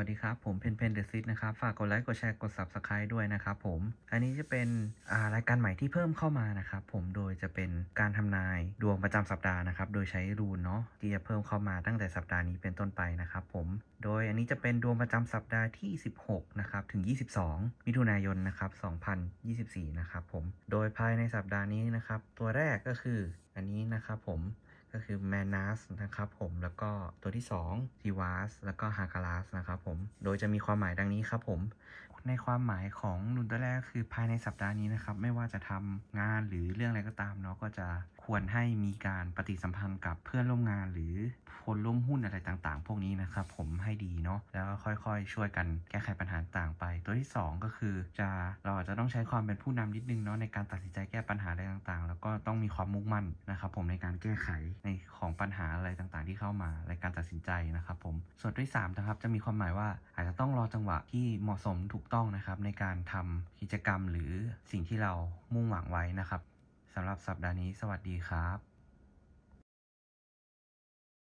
วัสดีครับ ผมเพนเพนเดอะซินะครับ ฝากกดไลค์ กดแชร์ กด Subscribe ด้วยนะครับผม อันนี้จะเป็นารายการใหม่ที่เพิ่มเข้ามานะครับผมโดยจะเป็นการทำนายดวงประจำสัปดาห์นะครับ โดยใช้รูนเนาะที่จะเพิ่มเข้ามาตั้งแต่สัปดาห์นี้เป็นต้นไปนะครับผมโดยอันนี้จะเป็นดวงประจำสัปดาห์ที่ 16 นะครับ ถึง 22 มิถุนายนนะครับ 2024 นะครับผม โดยภายในสัปดาห์นี้นะครับ ตัวแรกก็คืออันนี้นะครับผม ก็คือ m a n a s นะครับผมแล้วก็ตัวที่2 t i v a s แล้วก็ h a k a r a s นะครับผมโดยจะมีความหมายดังนี้ครับผมในความหมายของนุนตัวแรกคือภายในสัปดาห์นี้นะครับ ไม่ว่าจะทำงานหรือเรื่องอะไรก็ตามเนาะก็จะควรให้มีการปฏิสัมพันธ์กับเพื่อนร่วมงานหรือคนร่วมหุ้นอะไรต่างๆ พวกนี้นะครับผมให้ดีเนาะแล้วก็ค่อยๆ ช่วยกันแก้ไขปัญหาต่างไป ตัวที่ 2 ก็คือจะเราอาจจะต้องใช้ความเป็นผู้นำนิดนึงเนาะในการตัดสินใจแก้ปัญหา มีความมุ่งมั่นนะครับผมในการแก้ไขในของปัญหาอะไรต่างๆ ที่เข้ามาและการตัดสินใจนะครับผมส่วนที่สามนะครับจะมีความหมายว่าอาจจะต้องรอจังหวะที่เหมาะสมถูกต้องนะครับในการทำกิจกรรมหรือสิ่งที่เรามุ่งหวังไว้นะครับสำหรับสัปดาห์นี้สวัสดีครับ